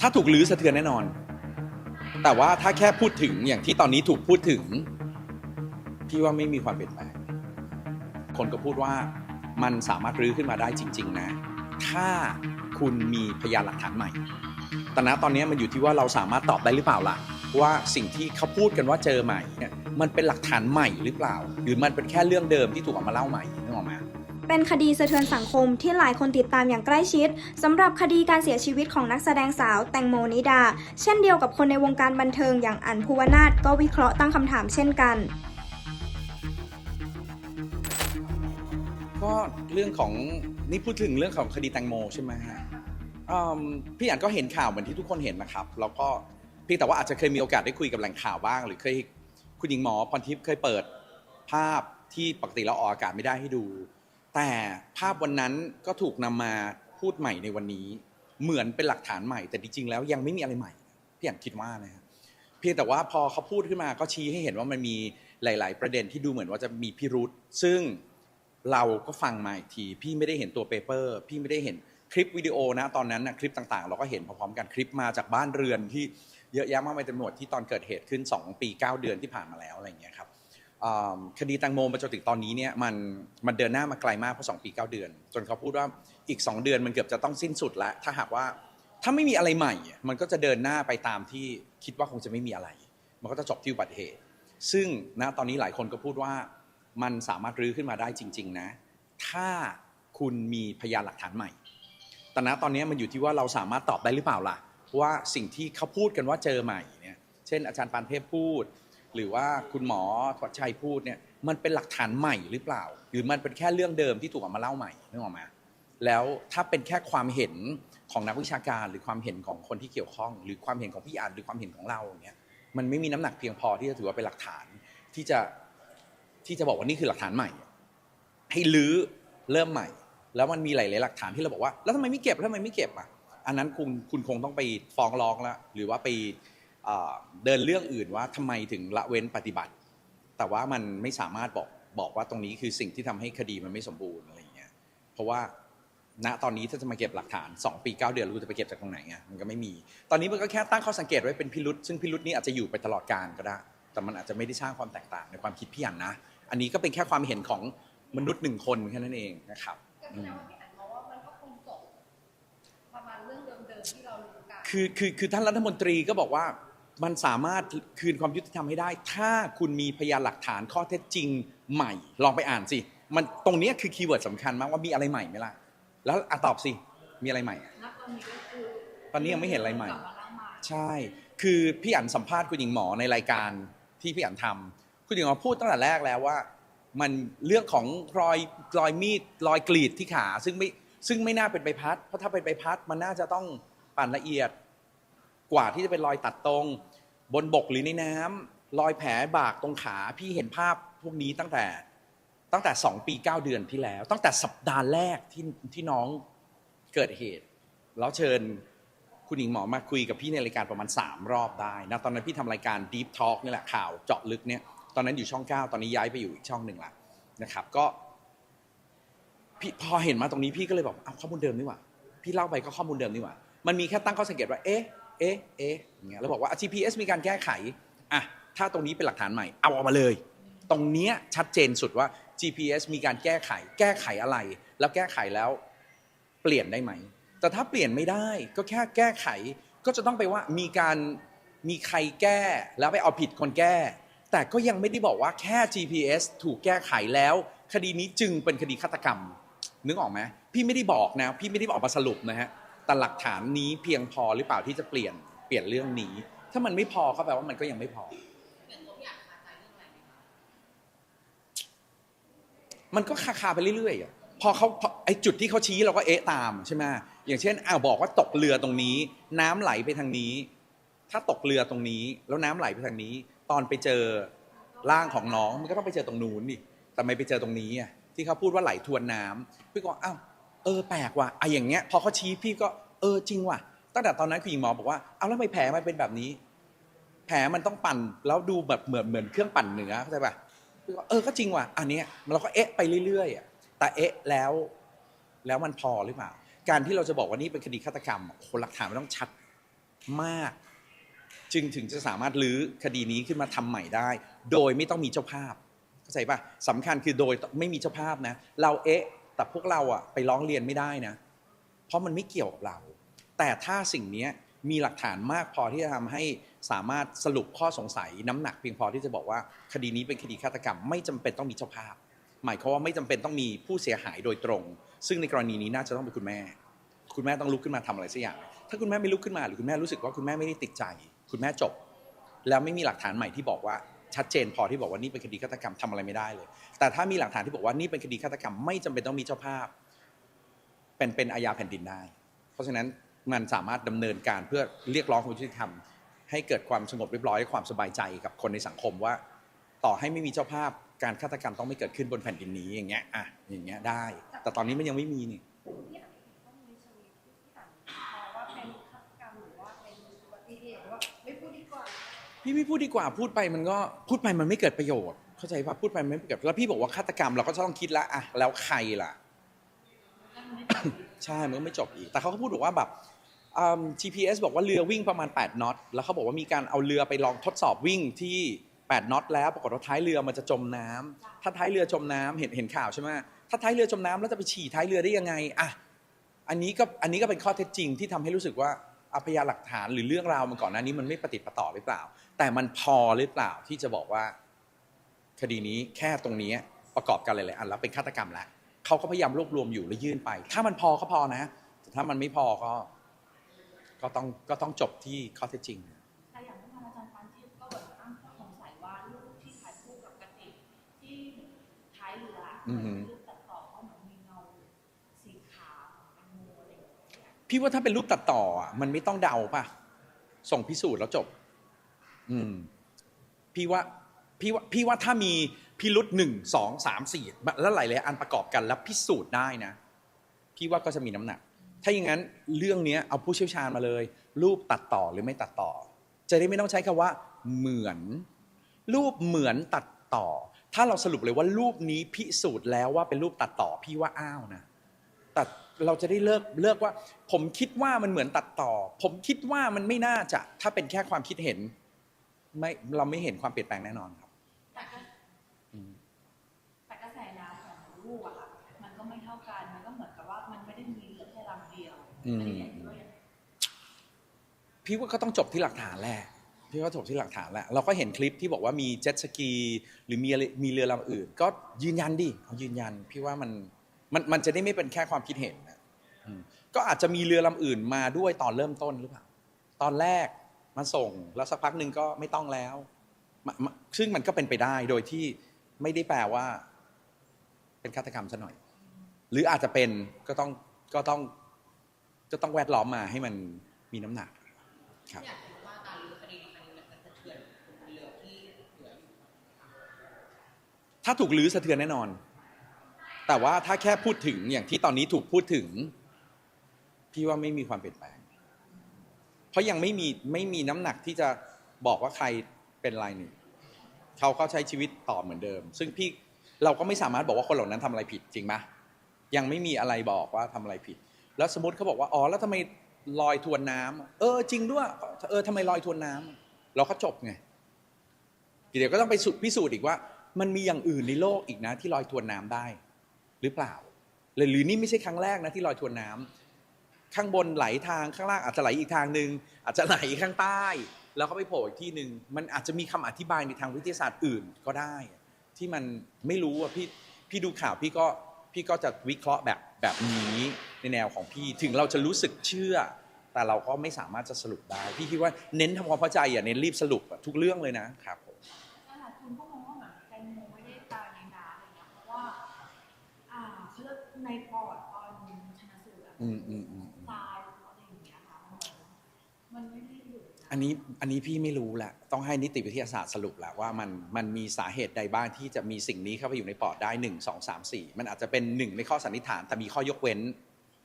ถ้าถูกลื้อสะเทือนแน่นอน แต่ว่าถ้าแค่พูดถึงอย่างที่ตอนนี้ถูกพูดถึง พี่ว่าไม่มีความเปลี่ยนแปลง คนก็พูดว่ามันสามารถรื้อขึ้นมาได้จริง ๆ นะ ถ้าคุณมีพยานหลักฐานใหม่ แต่ณตอนนี้มันอยู่ที่ว่าเราสามารถตอบได้หรือเปล่าล่ะ ว่าสิ่งที่เขาพูดกันว่าเจอใหม่เนี่ย มันเป็นหลักฐานใหม่หรือเปล่า หรือมันเป็นแค่เรื่องเดิมที่ถูกเอามาเล่าใหม่ เป็นคดีสะเทือนสังคมที่หลายคนติดตามอย่างใกล้ชิดสำหรับคดีการเสียชีวิตของนักแสดงสาวแตงโมนิดา เช่นเดียวกับคนในวงการบันเทิงอย่างอันภูวนาถก็วิเคราะห์ตั้งคำถามเช่นกัน ก็เรื่องของนี่พูดถึงเรื่องของคดีแตงโมใช่ไหมฮะอืมพี่อ่านก็เห็นข่าวเหมือนที่ทุกคนเห็นนะครับ แล้วก็เพียงแต่ว่าอาจจะเคยมีโอกาสได้คุยกับแหล่งข่าวบ้าง หรือเคยคุณหญิงหมอพรทิพย์เคยเปิดภาพที่ปกติเราออกอากาศไม่ได้ให้ดู แต่ภาพวันนั้นก็ถูกนำมาพูดใหม่ในวันนี้ เหมือนเป็นหลักฐานใหม่ แต่จริงๆแล้วยังไม่มีอะไรใหม่พี่อ่านคิดว่านะฮะเพียงแต่ว่าพอเขาพูดขึ้นมาก็ชี้ให้เห็นว่ามันมีหลาย ๆ ประเด็นที่ดูเหมือนว่าจะมีพิรุษซึ่งเราก็ฟังมาอีกที พี่ไม่ได้เห็นตัวเปเปอร์ พี่ไม่ได้เห็นคลิปวิดีโอนะตอนนั้นนะคลิปต่างๆ เราก็เห็นพร้อมๆกันคลิปมาจากบ้านเรือนที่เยอะแยะมากมายเต็มหมดที่ตอนเกิดเหตุขึ้น 2 ปี 9 เดือนที่ผ่านมาแล้วอะไรอย่างเงี้ยครับ คดีแตังโมมาจนถึงตอนนี้เนี่ยมันมันเดินหน้ามาไกลมากเพราะ2ปี 9 เดือน จนเขาพูดว่าอีก 2 เดือนมันเกือบจะต้องสิ้นสุดแล้ว ถ้าหากว่าถ้าไม่มีอะไรใหม่ มันก็จะเดินหน้าไปตามที่คิดว่าคงจะไม่มีอะไร มันก็จะจบที่อุบัติเหตุ ซึ่งณตอนนี้หลายคนก็พูดว่ามันสามารถรื้อขึ้นมาได้จริง ๆนะ ถ้าคุณมีพยานหลักฐานใหม่ แต่ณตอนนี้มันอยู่ที่ว่าเราสามารถตอบได้หรือเปล่าล่ะว่าสิ่งที่เขาพูดกันว่าเจอใหม่เนี่ย เช่น อาจารย์ปานเทพพูด หรือว่าคุณหมอทวัชชัยพูดเนี่ยมันเป็นหลักฐานใหม่หรือเปล่า หรือมันเป็นแค่เรื่องเดิมที่ถูกเอามาเล่าใหม่นึกออกไหมแล้วถ้าเป็นแค่ความเห็นของนักวิชาการ หรือความเห็นของคนที่เกี่ยวข้อง หรือความเห็นของพี่อ่านหรือความเห็นของเราอย่างเงี้ยมันไม่มีน้ำหนักเพียงพอที่จะถือว่าเป็นหลักฐานที่จะที่จะบอกว่านี่คือหลักฐานใหม่ ให้ลื้อเริ่มใหม่ แล้วมันมีหลายๆหลักฐานที่เราบอกว่า แล้วทำไมไม่เก็บแล้วทำไมไม่เก็บอะอันนั้นคุณคุณคงต้องไปฟ้องร้องแล้วหรือว่าไป เอ่อเดินเรื่องอื่นว่าทำไมถึงละเว้นปฏิบัติ แต่ว่ามันไม่สามารถบอกบอกว่าตรงนี้คือสิ่งที่ทำให้คดีมันไม่สมบูรณ์อะไรอย่างเงี้ยเพราะว่าณตอนนี้ถ้าจะมาเก็บหลักฐาน 2 ปี 9 เดือนรู้จะไปเก็บจากตรงไหนไงมันก็ไม่มี ตอนนี้มันก็แค่ตั้งข้อสังเกตไว้เป็นพิรุษซึ่งพิรุษนี้อาจจะอยู่ไปตลอดกาลก็ได้ แต่มันอาจจะไม่ได้สร้างความแตกต่างในความคิดพี่อันนะ อันนี้ก็เป็นแค่ความเห็นของมนุษย์หนึ่งคนแค่นั้นเองนะครับก็แสดงว่าพี่อันมองว่ามันก็คงจบประมาณเรื่องเดิมๆที่เรารู้กันคือคือคือท่านรัฐมนตรีก็บอกว่า มันสามารถคืนความยุติธรรมให้ได้ ถ้าคุณมีพยานหลักฐานข้อเท็จจริงใหม่ ลองไปอ่านสิ มันตรงนี้คือคีย์เวิร์ดสำคัญมากว่ามีอะไรใหม่ไหมล่ะ แล้วอะตอบสิ มีอะไรใหม่ ตอนนี้ก็คือตอนนี้ยังไม่เห็นอะไรใหม่ ใช่ คือพี่อันสัมภาษณ์คุณหญิงหมอในรายการที่พี่อันทำคุณหญิงหมอพูดตั้งแต่แรกแล้วว่า มันเรื่องของรอยรอยมีดรอยกรีดที่ขา ซึ่งไม่ซึ่งไม่น่าเป็นใบพัด เพราะถ้าเป็นใบพัดมันน่าจะต้องปั่นละเอียดกว่าที่จะเป็นรอยตัดตรง บนบกหรือในน้ำรอยแผลบากตรงขาพี่เห็นภาพพวกนี้ตั้งแต่ตั้งแต่ 2 ปี 9 เดือนที่แล้ว ตั้งแต่สัปดาห์แรกที่ที่น้องเกิดเหตุ แล้วเชิญคุณหญิงหมอมาคุยกับพี่ในรายการประมาณ 3 รอบได้นะตอนนั้นพี่ทำรายการ Deep Talk นี่แหละข่าวเจาะลึกเนี่ยตอนนั้นอยู่ช่อง 9 ตอนนี้ย้ายไปอยู่อีกช่องหนึ่งละนะครับ ก็พี่พอเห็นมาตรงนี้พี่ก็เลยบอกเอาข้อมูลเดิมนี่หว่า พี่เล่าไปก็ข้อมูลเดิมนี่หว่า มันมีแค่ตั้งข้อสังเกตว่าเอ๊ะ เอ๊ะเอ๊ะอย่างเงี้ยแล้วบอกว่า GPS มีการแก้ไขอะถ้าตรงนี้เป็นหลักฐานใหม่เอาออกมาเลย ตรงเนี้ยชัดเจนสุดว่า GPS มีการแก้ไข แก้ไขอะไร แล้วแก้ไขแล้วเปลี่ยนได้ไหม แต่ถ้าเปลี่ยนไม่ได้ก็แค่แก้ไขก็จะต้องไปว่ามีการมีใครแก้แล้วไปเอาผิดคนแก้ แต่ก็ยังไม่ได้บอกว่าแค่ GPS ถูกแก้ไขแล้ว คดีนี้จึงเป็นคดีฆาตกรรม นึกออกไหมพี่ไม่ได้บอกนะ พี่ไม่ได้บอกมาสรุปนะฮะ แต่หลักฐานนี้เพียงพอหรือเปล่าที่จะเปลี่ยนเปลี่ยนเรื่องนี้ ถ้ามันไม่พอก็แปลว่ามันก็ยังไม่พอ มันก็คาคาไปเรื่อยๆอะพอเขาพอไอจุดที่เขาชี้เราก็เอ๊ะตามใช่ไหมอย่างเช่นอ้าวบอกว่าตกเรือตรงนี้ น้ำไหลไปทางนี้ ถ้าตกเรือตรงนี้ แล้วน้ำไหลไปทางนี้ ตอนไปเจอร่างของน้องมันก็ต้องไปเจอตรงนู้นดิแต่ไม่ไปเจอตรงนี้อะที่เขาพูดว่าไหลทวนน้ำพี่ก็อ้าว เออแปลกว่ะไอะอย่างเงี้ยพอเขาชี้พี่ก็เออจริงว่ะตั้งแต่ตอนนั้นคุณหญิงหมอบอกว่าเอาแล้วทำไมแผลมันเป็นแบบนี้ แผลมันต้องปั่นแล้วดูแบบเหมือนเหมือนเครื่องปั่นเนื้อเข้าใจป่ะเออก็จริงว่ะอันเนี้ยเราก็เอ๊ะไปเรื่อยๆอะแต่เอ๊ะแล้ว แล้วมันพอหรือเปล่า การที่เราจะบอกว่านี่เป็นคดีฆาตกรรมอะโหหลักฐานมันต้องชัดมาก จึงถึงจะสามารถลื้อคดีนี้ขึ้นมาทำใหม่ได้ โดยไม่ต้องมีเจ้าภาพเข้าใจป่ะสำคัญคือโดยไม่มีเจ้าภาพนะ เราเอ๊ะ แต่พวกเราอะไปร้องเรียนไม่ได้นะ เพราะมันไม่เกี่ยวกับเรา แต่ถ้าสิ่งนี้มีหลักฐานมากพอที่จะทำให้สามารถสรุปข้อสงสัยน้ำหนักเพียงพอที่จะบอกว่าคดีนี้เป็นคดีฆาตกรรม ไม่จำเป็นต้องมีเจ้าภาพ หมายความว่าไม่จำเป็นต้องมีผู้เสียหายโดยตรง ซึ่งในกรณีนี้น่าจะต้องเป็นคุณแม่ คุณแม่ต้องลุกขึ้นมาทำอะไรสักอย่าง ถ้าคุณแม่ไม่ลุกขึ้นมาหรือคุณแม่รู้สึกว่าคุณแม่ไม่ได้ติดใจ คุณแม่จบ แล้วไม่มีหลักฐานใหม่ที่บอกว่า ชัดเจนพอที่บอกว่านี่เป็นคดีฆาตกรรมทำอะไรไม่ได้เลย แต่ถ้ามีหลักฐานที่บอกว่านี่เป็นคดีฆาตกรรมไม่จำเป็นต้องมีเจ้าภาพ เป็นเป็นอาญาแผ่นดินได้ เพราะฉะนั้นมันสามารถดำเนินการเพื่อเรียกร้องความยุติธรรมให้เกิดความสงบเรียบร้อยความสบายใจกับคนในสังคมว่า ต่อให้ไม่มีเจ้าภาพการฆาตกรรมต้องไม่เกิดขึ้นบนแผ่นดินนี้อย่างเงี้ยอะอย่างเงี้ยได้ แต่ตอนนี้มันยังไม่มีนี่ต้องมีสวิตที่อ่านมองว่าเป็นฆาตกรรมหรือว่าเป็นอุบัติเหตุหรือว่าไม่พูดดีกว่า พี่ไม่พูดดีกว่าพูดไปมันก็พูดไปมันไม่เกิดประโยชน์เข้าใจป่ะพูดไปมันไม่เกิดแล้วพี่บอกว่าฆาตกรรมเราก็จะต้องคิดละอะแล้วใครล่ะ ใช่มันก็ไม่จบอีก แต่เขาก็พูดบอกว่าแบบอืม GPS บอกว่าเรือวิ่งประมาณ 8น็อตแล้วเขาบอกว่ามีการเอาเรือไปลองทดสอบวิ่งที่ 8น็อตแล้วปรากฏว่าท้ายเรือมันจะจมน้ำถ้าท้ายเรือจมน้ำเห็นเห็นข่าวใช่ไหมถ้าท้ายเรือจมน้ำแล้วจะไปฉี่ท้ายเรือได้ยังไงอะ อันนี้ก็อันนี้ก็เป็นข้อเท็จจริงที่ทำให้รู้สึกว่าอา พยานหลักฐานหรือเรื่องราวมันก่อนหน้านี้มันไม่ปฏิดประต่อหรือเปล่า แต่มันพอหรือเปล่าที่จะบอกว่า คดีนี้แค่ตรงนี้ประกอบกันหลายๆอันแล้วเป็นฆาตกรรมแล้วเขาก็พยายามรวบรวมอยู่แล้วยื่นไป ถ้ามันพอก็พอนะแต่ถ้ามันไม่พอก็ ก็ต้องก็ต้องจบที่ข้อเท็จจริงแต่อย่างเมื่อวานอาจารย์ปานทิพย์ก็เหมือ พี่ว่าถ้าเป็นรูปตัดต่อมันไม่ต้องเดาป่ะ ส่งพิสูจน์แล้วจบ อืม พี่ว่า พี่ว่า พี่ว่าถ้ามีพิรุษหนึ่งสองสามสี่แล้วหลายๆอันประกอบกันแล้วพิสูจน์ได้นะ พี่ว่าก็จะมีน้ำหนัก ถ้าอย่างนั้นเรื่องเนี้ยเอาผู้เชี่ยวชาญมาเลย รูปตัดต่อหรือไม่ตัดต่อ จะได้ไม่ต้องใช้คำว่า เหมือน รูปเหมือนตัดต่อ ถ้าเราสรุปเลยว่ารูปนี้พิสูจน์แล้วว่าเป็นรูปตัดต่อ พี่ว่าอ้าวนะแต่ เราจะได้เลิกเลิกว่า ผมคิดว่ามันเหมือนตัดต่อ ผมคิดว่ามันไม่น่าจะ ถ้าเป็นแค่ความคิดเห็น ไม่เราไม่เห็นความเปลี่ยนแปลงแน่นอนครับ แต่ก็อืมแต่กระแสน้ำของรูปอะค่ะมันก็ไม่เท่ากันมันก็เหมือนกับว่ามันไม่ได้มีเรือแค่ลำเดียวอืมอันนี้อย่างที่ว่าอย่างพี่ว่าก็ต้องจบที่หลักฐานแหละพี่ว่าจบที่หลักฐานแหละเราก็เห็นคลิปที่บอกว่ามีเจ็ตสกี หรือมีอะไรมีเรือลำอื่น ก็ยืนยันดิเอายืนยัน พี่ว่ามัน มันมันจะได้ไม่เป็นแค่ความคิดเห็นนะอืมก็อาจจะมีเรือลำอื่นมาด้วยตอนเริ่มต้นหรือเปล่าตอนแรกมาส่งแล้วสักพักหนึ่งก็ไม่ต้องแล้วมามาซึ่งมันก็เป็นไปได้โดยที่ไม่ได้แปลว่า เป็นฆาตกรรมซะหน่อย หรืออาจจะเป็นก็ต้องก็ต้องก็ต้องแวดล้อมมาให้มันมีน้ำหนักครับอยากรู้ว่าการรื้อคดีครั้งนี้มันจะสะเทือนเหลือที่เหลืออยู่ถ้าถูกลื้อสะเทือนแน่นอน แต่ว่าถ้าแค่พูดถึงอย่างที่ตอนนี้ถูกพูดถึง พี่ว่าไม่มีความเปลี่ยนแปลง เพราะยังไม่มีไม่มีน้ำหนักที่จะบอกว่าใครเป็นรายหนึ่งเขาก็ใช้ชีวิตต่อเหมือนเดิม ซึ่งพี่เราก็ไม่สามารถบอกว่าคนเหล่านั้นทำอะไรผิดจริงไหมยังไม่มีอะไรบอกว่าทำอะไรผิด แล้วสมมติเขาบอกว่าอ๋อแล้วทำไมลอยทวนน้ำเออ จริงด้วย เออทำไมลอยทวนน้ำเราก็จบไงเดี๋ยวก็ต้องไปสุดพิสูจน์อีกว่า มันมีอย่างอื่นในโลกอีกนะ ที่ลอยทวนน้ำได้ หรือเปล่าหรือหรือนี่ไม่ใช่ครั้งแรกนะที่ลอยทวนน้ำข้างบนไหลทางข้างล่างอาจจะไหลอีกทางหนึ่งอาจจะไหลข้างใต้ แล้วก็ไปโผล่อีกที่หนึ่งมันอาจจะมีคำอธิบายในทางวิทยาศาสตร์อื่นก็ได้ ที่มันไม่รู้อะพี่พี่ดูข่าวพี่ก็พี่ก็จะวิเคราะห์แบบแบบนี้ในแนวของพี่ถึงเราจะรู้สึกเชื่อ แต่เราก็ไม่สามารถจะสรุปได้ พี่คิดว่าเน้นทำความเข้าใจอย่าเน้นรีบสรุปทุกเรื่องเลยนะครับ ในปอดตอนชนะสูตรอะอืมอืมอืมตายอะไรอย่างเงี้ยค่ะมันเหมือนมันไม่ได้อยู่นะอันนี้อันนี้พี่ไม่รู้แหละต้องให้นิติวิทยาศาสตร์สรุปแหละว่ามันมันมีสาเหตุใดบ้างที่จะมีสิ่งนี้เข้าไปอยู่ในปอดได้หนึ่งสองสามสี่มันอาจจะเป็นหนึ่งในข้อสันนิษฐานแต่มีข้อยกเว้น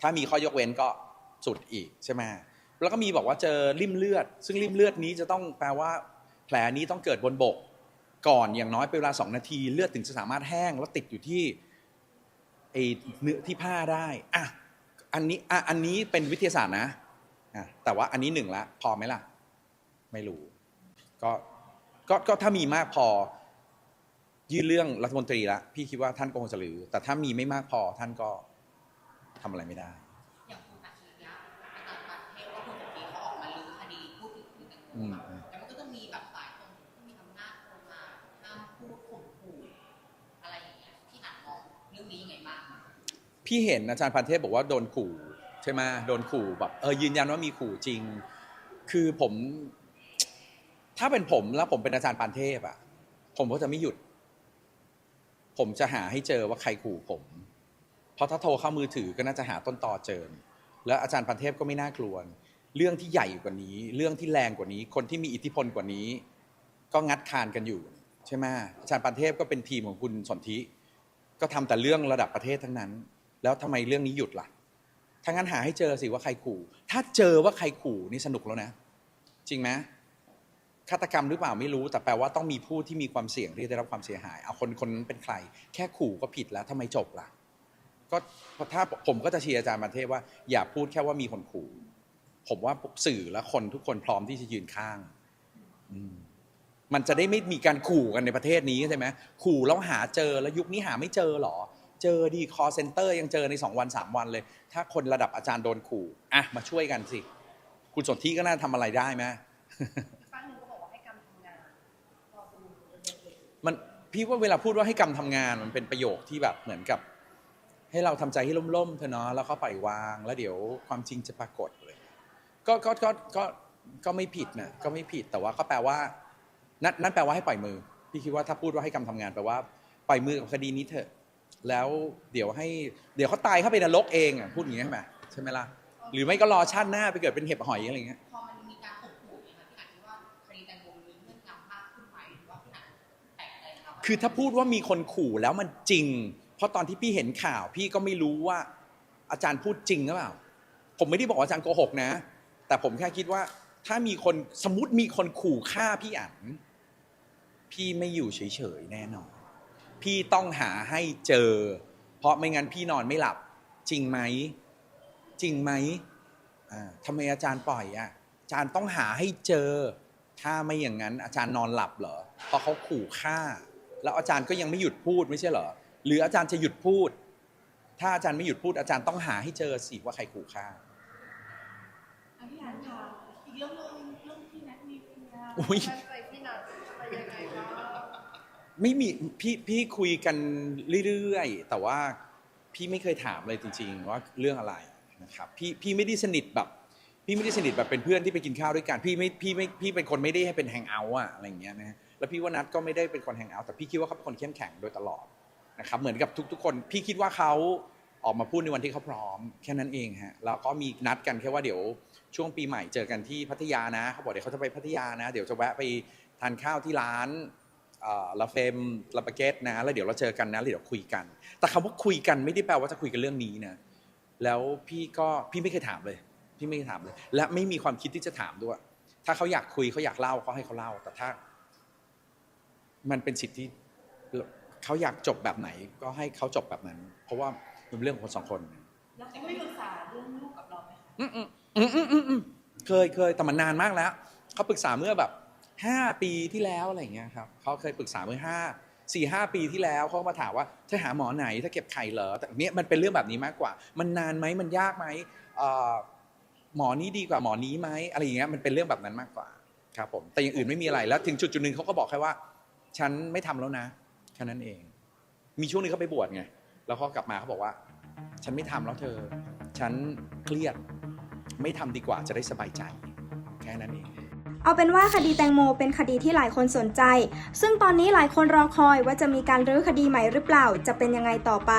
ถ้ามีข้อยกเว้นก็สุดอีกใช่ไหมแล้วก็มีบอกว่าเจอริ่มเลือด ซึ่งริ่มเลือดนี้จะต้องแปลว่า แผลนี้ต้องเกิดบนบก ก่อนอย่างน้อยเป็นเวลาสองนาทีเลือดถึงจะสามารถแห้งแล้วติดอยู่ที่ ไอเนื้อที่ผ้าได้อะอันนี้อะอันนี้เป็นวิทยาศาสตร์นะอะแต่ว่าอันนี้หนึ่งละพอไหมล่ะ ไม่รู้ ก็ก็ก็ถ้ามีมากพอ ยื่นเรื่องรัฐมนตรีละพี่คิดว่าท่านก็คงจะรื้อแต่ถ้ามีไม่มากพอท่านก็ทำอะไรไม่ได้ อย่างคุณอาชีพเนี่ยอาจารย์ปานเทพก็คุณสันติเขาออกมาลื้อคดีพูดถึงคุณแตงโมอืมอะแต่มันก็จะมีแบบหลายคนที่มีอำนาจลงมาห้ามพูดข่มขู่อะไรอย่างเงี้ยที่อ่านมองเรื่องนี้ยังไงบ้าง พี่เห็นอาจารย์พันเทพบอกว่าโดนขู่ใช่ไหมโดนขู่แบบเออยืนยันว่ามีขู่จริง คือผม ถ้าเป็นผมแล้วผมเป็นอาจารย์ปานเทพอะผมก็จะไม่หยุด ผมจะหาให้เจอว่าใครขู่ผม เพราะถ้าโทรเข้ามือถือก็น่าจะหาต้นตอเจอแล้วอาจารย์ปานเทพก็ไม่น่ากลัวเรื่องที่ใหญ่กว่านี้ เรื่องที่แรงกว่านี้ คนที่มีอิทธิพลกว่านี้ ก็งัดคานกันอยู่ ใช่ไหมอาจารย์ปานเทพก็เป็นทีมของคุณสนธิก็ทำแต่เรื่องระดับประเทศทั้งนั้น แล้วทำไมเรื่องนี้หยุดล่ะถ้างั้นหาให้เจอสิว่าใครขู่ ถ้าเจอว่าใครขู่นี่สนุกแล้วนะ จริงไหมฆาตกรรมหรือเปล่าไม่รู้ แต่แปลว่าต้องมีผู้ที่มีความเสี่ยงที่จะได้รับความเสียหาย เอาคนคนนั้นเป็นใคร แค่ขู่ก็ผิดแล้วทำไมจบล่ะ ก็ถ้าผมก็จะเชียร์อาจารย์มาเทพว่า อย่าพูดแค่ว่ามีคนขู่ ผมว่าสื่อและคนทุกคนพร้อมที่จะยืนข้างมันจะได้ไม่มีการขู่กันในประเทศนี้ใช่ไหมขู่แล้วหาเจอแล้วยุคนี้หาไม่เจอหรอ เจอดีคอเซ็นเตอร์ยังเจอใน 2 วัน 3 วันเลย ถ้าคนระดับอาจารย์โดนขู่อะมาช่วยกันสิ คุณสนที่ก็น่าทำอะไรได้ไหมป้าหนึ่งก็บอกว่าให้กรรมทำงานรอดูเดือนเดือนมันพี่ว่าเวลาพูดว่าให้กรรมทำงานมันเป็นประโยคที่แบบเหมือนกับ ให้เราทำใจให้ล่มๆเถอะเนาะแล้วก็ปล่อยวาง แล้วเดี๋ยวความจริงจะปรากฏเลย ก็ก็ก็ก็ก็ไม่ผิดนะก็ไม่ผิดแต่ว่าก็แปลว่านั่นนั่นแปลว่าให้ปล่อยมือ พี่คิดว่าถ้าพูดว่าให้กรรมทำงานแปลว่าปล่อยมือกับคดีนี้เถอะ แล้วเดี๋ยวให้เดี๋ยวเขาตายเข้าไปนรกเองอะพูดอย่างนี้ใช่ไหมใช่ไหมล่ะหรือไม่ก็รอชาติหน้าไปเกิดเป็นเห็บหอยอะไรเงี้ยพอมันมีการข่มขู่เนี่ยค่ะพี่อ่านคิดว่าคดีแตงโมมีเงื่อนงำมากขึ้นไหมหรือว่าพี่อ่านแปลกใจนะครับคือถ้าพูดว่ามีคนขู่แล้วมันจริง เพราะตอนที่พี่เห็นข่าว พี่ก็ไม่รู้ว่าอาจารย์พูดจริงหรือเปล่า ผมไม่ได้บอกว่าอาจารย์โกหกนะ แต่ผมแค่คิดว่า ถ้ามีคนสมมติมีคนขู่ฆ่าพี่อั๋นพี่ไม่อยู่เฉยๆแน่นอน พี่ต้องหาให้เจอ เพราะไม่งั้นพี่นอนไม่หลับ จริงไหม จริงไหมอ่าทำไมอาจารย์ปล่อยอะอาจารย์ต้องหาให้เจอ ถ้าไม่อย่างนั้น อาจารย์นอนหลับเหรอเพราะเขาขู่ฆ่า แล้วอาจารย์ก็ยังไม่หยุดพูดไม่ใช่เหรอหรืออาจารย์จะหยุดพูด ถ้าอาจารย์ไม่หยุดพูดอาจารย์ต้องหาให้เจอสิว่าใครขู่ฆ่าอันที่อ่านค่ะอีกเรื่องหนึงเรื่องที่แนทมีเมียอุ๊ยแฟนไปพี่นัทไปยังไงบ้าง ไม่มีพี่พี่คุยกันเรื่อยๆ แต่ว่าพี่ไม่เคยถามเลยจริง ๆ ว่าเรื่องอะไรนะครับพี่พี่ไม่ได้สนิทแบบ พี่ไม่ได้สนิทแบบเป็นเพื่อนที่ไปกินข้าวด้วยกันพี่ไม่พี่ไม่พี่เป็นคนไม่ได้ให้เป็นแฮงเอาท์อะอะไรอย่างเงี้ยนะแล้วพี่ว่านัทก็ไม่ได้เป็นคนแฮงเอาท์แต่พี่คิดว่าเขาเป็นคนเข้มแข็งโดยตลอดนะครับเหมือนกับทุก ๆ คนพี่คิดว่าเขาออกมาพูดในวันที่เขาพร้อม แค่นั้นเองฮะแล้วก็มีนัดกันแค่ว่าเดี๋ยวช่วงปีใหม่เจอกันที่พัทยานะเขาบอกเดี๋ยวเขาจะไปพัทยานะ เดี๋ยวจะแวะไปทานข้าวที่ร้าน ลาเฟมลาปาเกตนะแล้วเดี๋ยวเราเจอกันนะแล้วเดี๋ยวคุยกัน แต่คำว่าคุยกันไม่ได้แปลว่าจะคุยกันเรื่องนี้นะแล้วพี่ก็พี่ไม่เคยถามเลย พี่ไม่เคยถามเลย และไม่มีความคิดที่จะถามด้วย ถ้าเขาอยากคุยเขาอยากเล่าก็ให้เขาเล่า แต่ถ้า มันเป็นสิทธิที่เขาอยากจบแบบไหน ก็ให้เขาจบแบบนั้น เพราะว่ามันเป็นเรื่องของคนสองคนแล้วเขาไม่ปรึกษาเรื่องลูกกับเราไหมคะอืมอืมอืมอืมอืมอืมเคยเคยแต่มันนานมากแล้วเขาปรึกษาเมื่อแบบ ห้าปีที่แล้วอะไรอย่างเงี้ยครับเขาเคยปรึกษาเมื่อห้าสี่ห้าปีที่แล้วเขามาถามว่าจะหาหมอไหนถ้าเก็บไข่เหรอแต่เนี้ยมันเป็นเรื่องแบบนี้มากกว่า มันนานไหมมันยากไหมหมอนี้ดีกว่าหมอนี้ไหมอะไรอย่างเงี้ยมันเป็นเรื่องแบบนั้นมากกว่าครับผมแต่อย่างอื่นไม่มีอะไรแล้วถึงจุดจุดหนึ่งเขาก็บอกแค่ว่า ฉันไม่ทำแล้วนะแค่นั้นเอง มีช่วงหนึงเขาไปบวชไงแล้วเขากลับมาเขาบอกว่า ฉันไม่ทำแล้วเธอ ฉันเครียดไม่ทำดีกว่าจะได้สบายใจ แค่นั้นเอง เอาเป็นว่าคดีแตงโมเป็นคดีที่หลายคนสนใจ ซึ่งตอนนี้หลายคนรอคอยว่าจะมีการรื้อคดีใหม่หรือเปล่า จะเป็นยังไงต่อไป